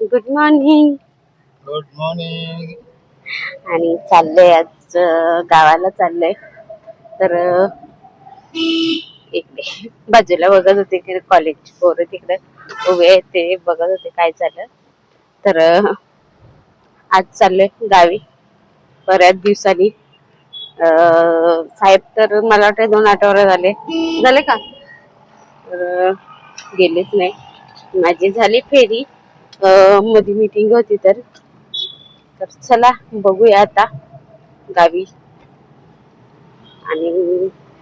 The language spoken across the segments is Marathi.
गुड मॉर्निंग गुड मॉर्निंग आणि चाललंय आज गावाला चाललंय. तर इकडे बाजूला बघत होते की कॉलेज पोरं तिकडे उभे ते बघत होते काय झालं. तर आज चाललोय गावी. बऱ्याच दिवसांनी. साहेब तर मला वाटतं दोन आठवडे झाले. झाले का? तर गेलेच नाही. माझी झाली फेरी. मध्ये मीटिंग होती तर. तर चला बघूया आता गावी. आणि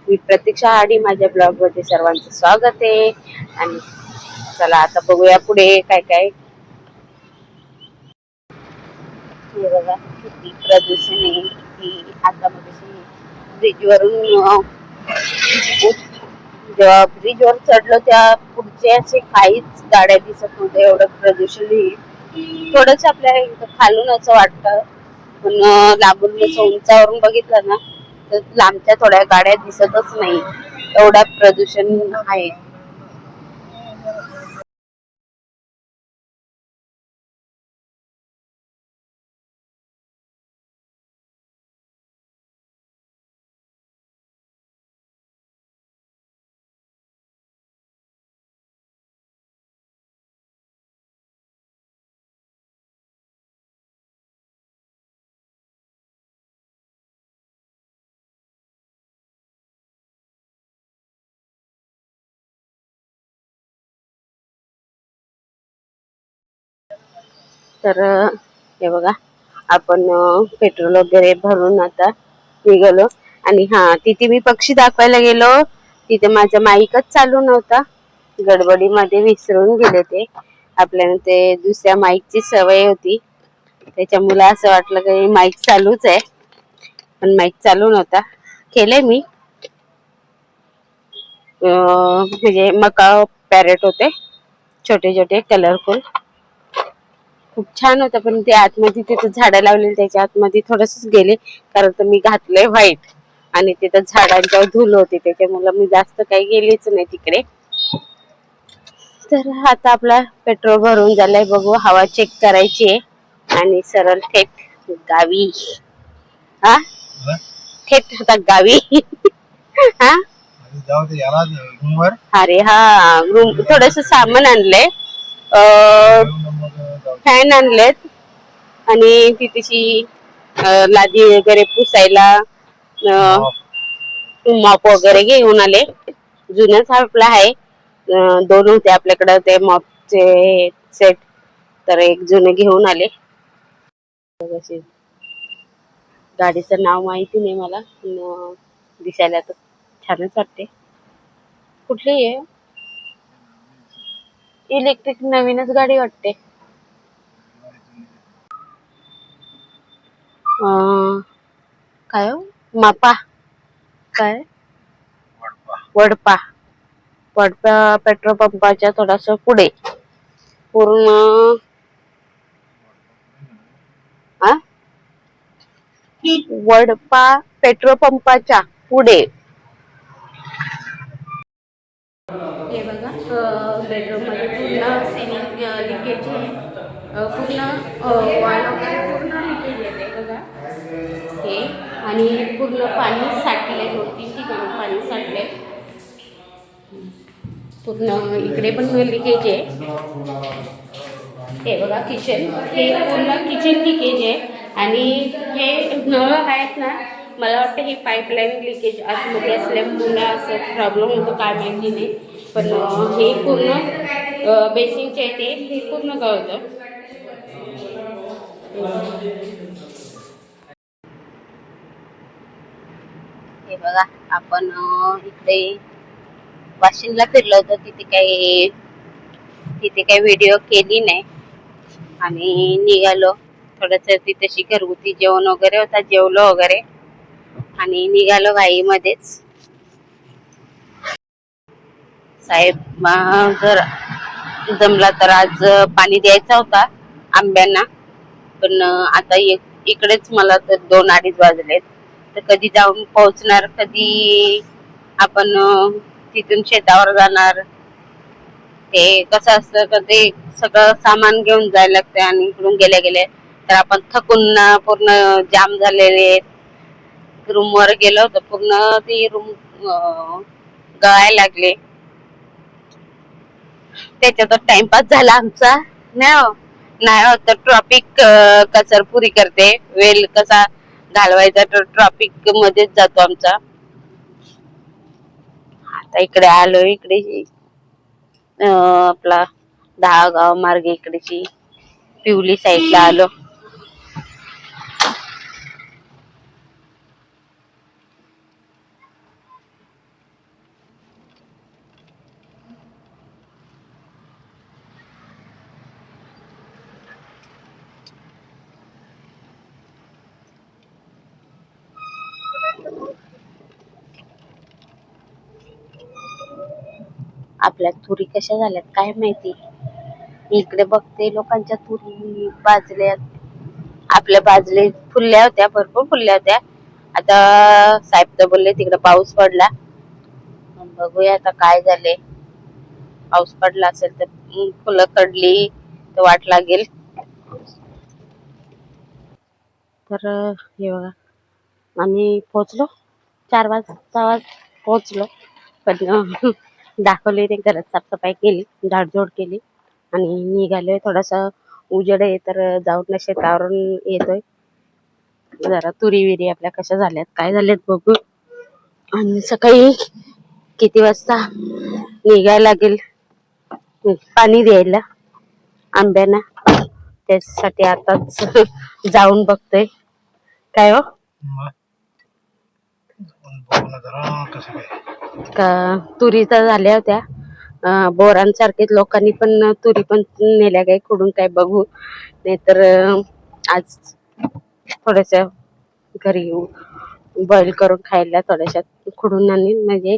मी प्रतीक्षा आडी माझ्या ब्लॉगमध्ये सर्वांचं स्वागत आहे. आणि चला आता बघूया पुढे काय काय. हे बघा किती प्रदूषण आहे. किती आता ब्रिज वरून जेव्हा ब्रिजवर चढलो त्या पुढचे असे काहीच गाड्या दिसत नव्हत्या एवढं प्रदूषण आहे थोडस आपल्या इथं खालून असं वाटतं. पण लांबून असं उंचावरून बघितलं ना तर लांबच्या थोड्या गाड्या दिसतच नाही. एवढा प्रदूषण आहे. तर हे बघा आपण पेट्रोल वगैरे भरून आता निघालो. आणि हा तिथे मी पक्षी दाखवायला गेलो. तिथे माझा माईकच चालू नव्हता. गडबडीमध्ये विसरून गेले ते. आपल्याला ते दुसऱ्या माईकची सवय होती. त्याच्यामुळे असं वाटलं की माईक चालूच आहे. पण माईक चालू नव्हता. केलंय मी. म्हणजे मका पॅरेट होते. छोटे छोटे कलरफुल खूप छान होतं पण ते आतमध्ये तिथं झाडं लावलेली त्याच्या आतमध्ये थोडस गेले. कारण तर मी घातलंय व्हाईट आणि तिथं झाडांच्यावर धूल होती त्याच्यामुळे मी जास्त काही गेलीच नाही तिकडे. तर आता आपला पेट्रोल भरून झालंय बघू हवा चेक करायची आहे. आणि सरळ थेट गावी. हा? थेट आता गावी. हा? अरे हा रूम थोडस सामान आणलंय. फॅन आणलेत. आणि तिथेशी लादी वगैरे पुसायला मॉप वगैरे घेऊन आले. जुन्याच आपला आहे. दोन होते आपल्याकडे ते मॉपचे सेट तर एक जुने घेऊन आले. गाडीचं नाव माहिती नाही मला. पण दिसायला तर छानच वाटते. कुठली आहे? इलेक्ट्रिक नवीनच गाडी वाटते. अं, काय हो? मापा. काय? वडपा. वडपा. पेट्रोल पंपाच्या थोडस पुढे. पूर्ण आ? वडपा पेट्रोल पंपाच्या पुढे. हे बघा बेडरूममध्ये पूर्ण सिलिंग लिकेज आहे. अ, पूर्ण वॉल वगैरे पूर्ण लिकेज आहे बघा हे आणि पूर्ण पाणी साठले दोन तीन ठिकाणी पाणी साठले. पूर्ण इकडे पण लिकेज आहे हे बघा किचन हे पूर्ण किचन लिकेज आहे आणि हे नळ आहेत ना मला वाटतं हे पाईपलाईन लिकेज आतमध्ये असल्यामुळे असं प्रॉब्लेम होतो काय माहिती नाही. पण हे पूर्ण बेसिनचे आहे ते हे पूर्ण गळतं. हे बघा आपण इकडे वाशिमला फिरलो होतो. तिथे काही तिथे काही व्हिडिओ केली नाही. आणि निघालो. थोडस तिथेशी घरगुती जेवण वगैरे होता जेवलो वगैरे. आणि निघालो घाईमध्येच साहेब जर जमला तर आज पाणी द्यायचा होता आंब्यांना. पण आता एक- इकडेच मला तर दोन अडीच वाजलेत. तर कधी जाऊन पोहोचणार कधी आपण तिथून शेतावर जाणार. ते कसं असतं का ते सगळं सामान घेऊन जायला लागतं आणि इकडून गेल्या गेले तर आपण थकून पूर्ण जाम झालेले रूम वर गेलो तर पूर्ण ती रूम गळायला लागले. त्याच्यातच टाइमपास झाला आमचा. नाही हो. नाही हो तर ट्रॉफिक कसर पुरी करते. वेल कसा घालवायचा तर ट्रॉफिक मध्येच जातो आमचा. आता इकडे आलो इकडे आपला दहा गाव मार्गे इकडेची पिवली साईडला आलो आपल्या तुरी कशा झाल्यात काय माहिती? इकडे बघते लोकांच्या तुरी बाजल्यात आपल्या बाजले फुलल्या होत्या भरपूर फुलल्या होत्या. आता साहेब तर बोलले तिकडे पाऊस पडला. बघूया आता काय झाले पाऊस पडला असेल तर फुलं कडली तर वाट लागेल. तर हे बघा. आम्ही पोहोचलो. चार वाजता वाज पोहोचलो. पण दाखवले ते घरात साफसफाई केली झाडझोड केली आणि निघालोय थोडासा उजेड आहे तर जाऊन शेतावरून येतोय. जरा तुरी विरी आपल्या कशा झाल्यात काय झाल्यात बघू. आणि सकाळी किती वाजता निघायला लागेल? पाणी द्यायला आंब्यांना. त्यासाठी आताच जाऊन बघतोय. काय हो? का तुरी तर झाल्या होत्या. बोरांसारखेच लोकांनी पण तुरी पण नेल्या काय खुडून काय बघू. नाहीतर आज थोडस घरी बॉईल करून खायला थोड्याशा खुडून आणि म्हणजे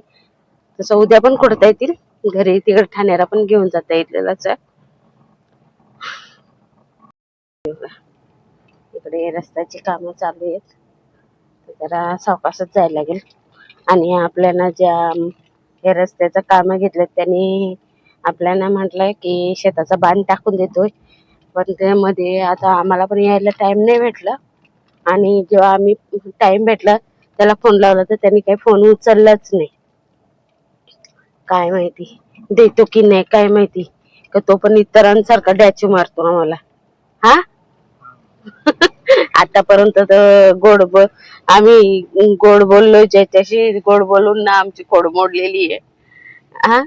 तसं उद्या पण खुडता येतील. घरी तिकडे ठाण्याला पण घेऊन जाता येईल इकडे रस्त्याची कामं चालू आहेत. जरा सावकाशच जायला लागेल. आणि आपल्याला ज्या हे रस्त्याचं कामं घेतलं त्यांनी आपल्याला म्हटलंय की शेताचा बांध टाकून देतोय. पण त्यामध्ये आता आम्हाला पण यायला टाईम नाही भेटला. आणि जेव्हा आम्ही टाईम भेटला त्याला फोन लावला तर त्यांनी काही फोन उचललाच नाही. काय माहिती? देतो की नाही काय माहिती? का तो पण इतरांसारखा डॅचू मारतो आम्हाला. हा? आतापर्यंत तर गोड बोल आम्ही गोड बोललो ज्याच्याशी गोड बोलून ना आमची खोड मोडलेली आहे. हा?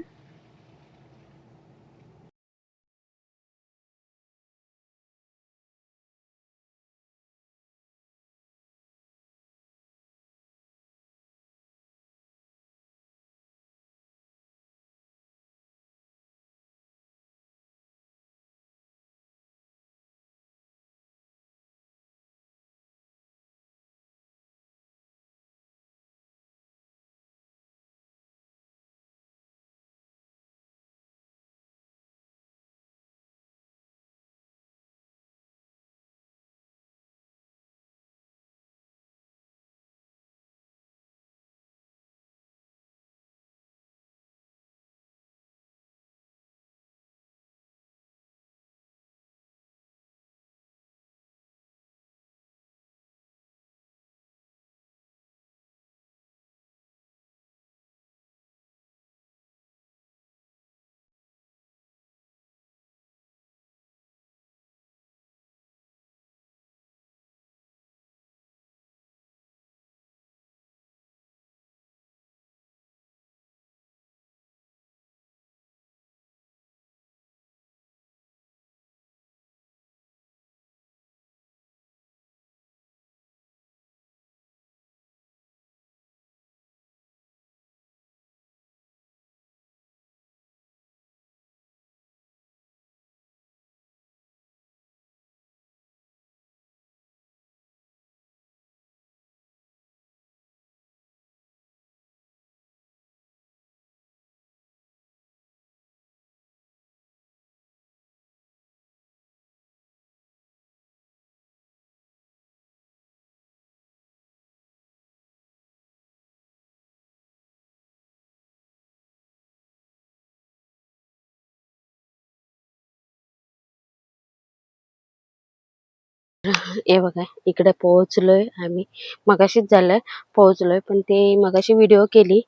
हे बघा इकडे पोहोचलोय आम्ही. मगाशीच झालंय पोहोचलोय पण ते मगाशी व्हिडिओ केली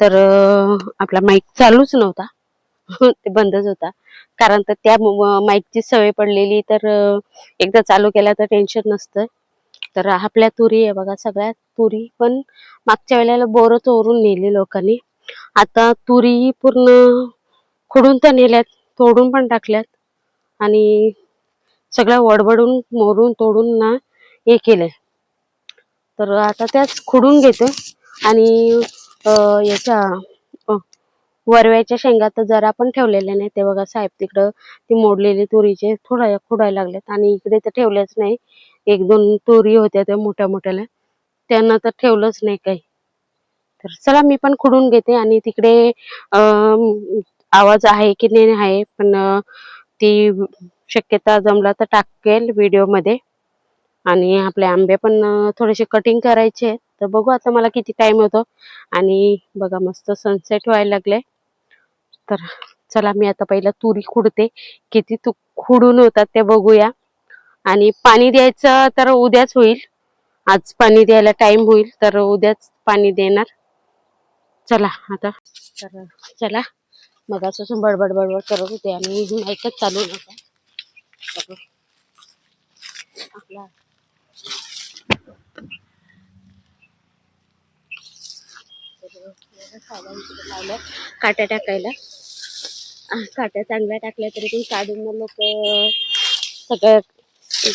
तर आपला माईक चालूच नव्हता. ते बंदच होता. कारण तर त्या माईकची सवय पडलेली तर एकदा चालू केला तर टेन्शन नसतं. तर आपल्या तुरी आहे बघा सगळ्या तुरी पण मागच्या वेळेला बोरं चोरून नेली लोकांनी. आता तुरी पूर्ण खुडून तर नेल्यात तोडून पण टाकल्यात. आणि सगळ्या वडबडून मोरून तोडून ना हे केलंय. तर आता त्याच खुडून घेते आणि याच्या वरव्याच्या शेंगा तर जरा पण ठेवलेल्या नाही ते बघा साहेब तिकडं ती मोडलेली तुरीचे थोडा खुडायला लागलेत आणि इकडे तर ठेवल्याच नाही. एक दोन तुरी होत्या त्या मोठ्या मोठ्याला त्यांना तर ठेवलंच नाही काही. तर चला मी पण खुडून घेते आणि तिकडे आवाज आहे की नाही आहे पण ती शक्यता जमला तर टाकेल व्हिडिओमध्ये. आणि आपले आंबे पण थोडेसे कटिंग करायचे तर बघू आता मला किती टाईम होतो. आणि बघा मस्त सनसेट व्हायला लागले तर चला मी आता पहिला तुरी खुडते. किती तू खुडून होतात ते बघूया. आणि पाणी द्यायचं तर उद्याच होईल. आज पाणी द्यायला टाइम होईल तर उद्याच पाणी देणार. चला आता तर चला. मग असं बडबड बडबड करत होते आणि ऐकत चालू नव्हता. आपला काट्या टाकायला. काट्या चांगल्या टाकल्या तरी पण काढून लोक सगळं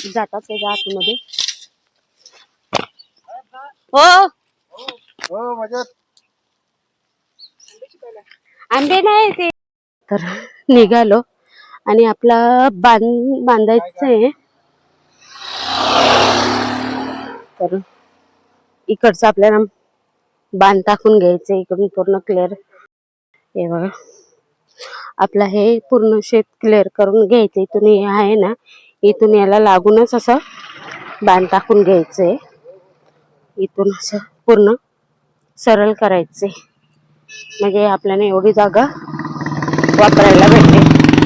जातात त्याच्या आतमध्ये. हो. हो आंबे नाही ते. तर निघालो. आणि आपला बांध बांधायचं आहे तर इकडचं आपल्याला बांध टाकून घ्यायचं इकडून पूर्ण क्लिअर हे बघा. आपला हे पूर्ण शेत क्लिअर करून घ्यायचं. इथून हे आहे ना इथून याला लागूनच असं बांध टाकून घ्यायचंय. इथून असं पूर्ण सरळ करायचंय. म्हणजे आपल्याला एवढी जागा वापरायला भेटते.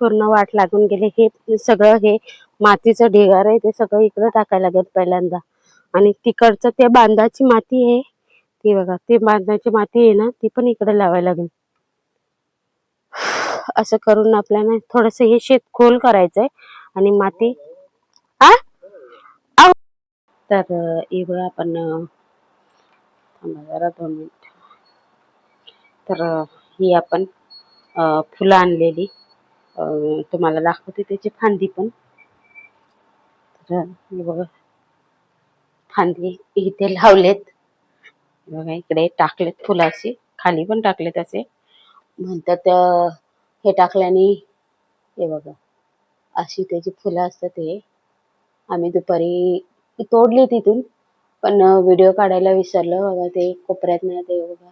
पूर्ण वाट लागून गेले. हे सगळं हे मातीचं ढिगार आहे. ते सगळं इकडं टाकायला लागेल पहिल्यांदा. आणि तिकडचं ते बांधाची माती आहे. ती बघा ती बांधाची माती आहे ना ती पण इकडे लावायला लागेल. असं करून आपल्याला थोडस हे शेत खोल करायचंय. आणि माती आ? तर इकडं आपण जरा दोन मिनिट. तर ही आपण फुलं आणलेली. तुम्हाला दाखवते त्याची फांदी पण. तर बघा. फांदी इथे लावलेत. बघा इकडे टाकलेत फुलाशी खाली पण टाकलेत असे. म्हणतात हे टाकल्याने हे बघा. अशी त्याची फुलं असतात हे. आम्ही दुपारी तोडली तिथून पण व्हिडिओ काढायला विसरलं. बघा ते कोपऱ्यात ना ते बघा.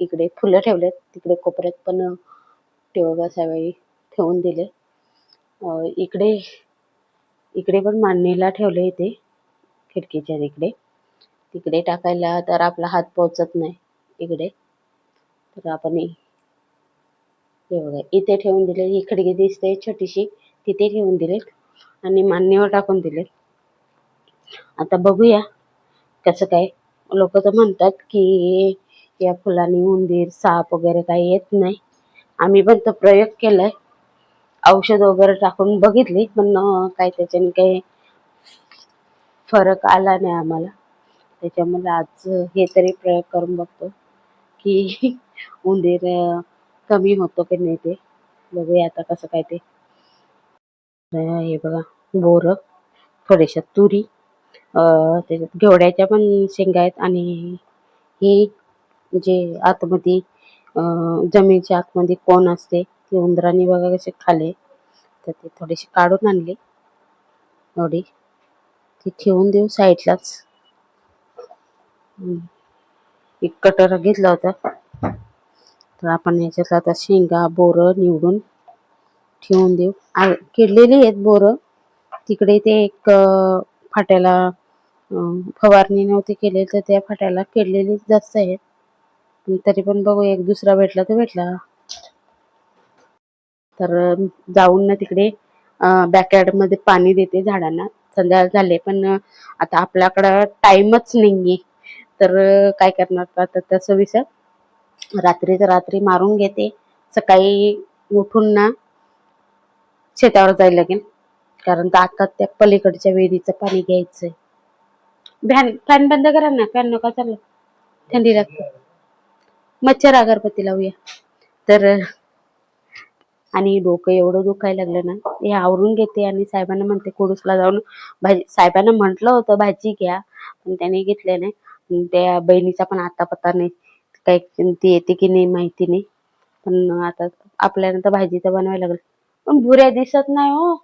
इकडे फुलं ठेवलेत. तिकडे कोपऱ्यात पण अं, ते ठेवून दिले. इकडे इकडे पण मांडणीला ठेवले इथे खिडकीच्या तिकडे. तिकडे टाकायला तर आपला हात पोहोचत नाही इकडे. तर आपण हे बघा इथे ठेवून दिले. ही खिडकी दिसते छोटीशी तिथे ठेवून दिलेत आणि मांडणीवर टाकून दिलेत. आता बघूया कसं काय लोक तर म्हणतात की या फुलांनी उंदीर साप वगैरे काही येत नाही. आम्ही पण तो प्रयोग केलाय. औषध वगैरे टाकून बघितली पण काय काही त्याच्याने काही फरक आला नाही आम्हाला. त्याच्यामुळे आज हे तरी प्रयोग करून बघतो की उंदीर कमी होतो की नाही ते. बघूया आता कसं काय ते. हे बघा बोर थोड्याशा तुरी त्याच्यात घेवड्याच्या पण शेंगा आहेत आणि हे जे आतमध्ये जमिनीच्या आतमध्ये कोण असते ते उंदराने बघा कसे खाले. तर ते थोडेसे काढून आणले. थोडी ती ठेवून देऊ साईडलाच. एक कटर घेतला होता. तर आपण याच्यात आता शेंगा बोरं निवडून ठेवून देऊ. आ- किडलेली आहेत बोरं. तिकडे ते एक फाट्याला फवारणी नव्हती केली तर त्या फाट्याला किडलेली जास्त आहेत. तरी पण बघू एक दुसरा भेटला तर भेटला. तर जाऊन ना तिकडे बॅकयार्डमध्ये पाणी देते झाडांना. संध्याकाळ झाले पण आता आपल्याकडं टाइमच नाहीये. तर काय करणार आता? तसं विसर. रात्रीच रात्री मारून घेते. सकाळी उठून ना शेतावर जायला लागेल. कारण तर आता त्या पलीकडच्या विहिरीचं पाणी घ्यायचंय. फॅन फॅन बंद करा ना. फॅन नका चाललं थंडी लागते. मच्छर अगरबत्ती लावूया. तर आणि डोकं एवढं दुखायला लागलं ना हे आवरून घेते आणि साहेबांना म्हणते कुडूसला जाऊन भाजी साहेबांना म्हंटल होतं भाजी घ्या. पण त्याने घेतले नाही. त्या बहिणीचा पण आता पत्ता नाही. काय ती येते की नाही माहिती नाही. पण आता आपल्याला तर भाजी तर बनवायला लागेल. पण भुऱ्या दिसत नाही हो.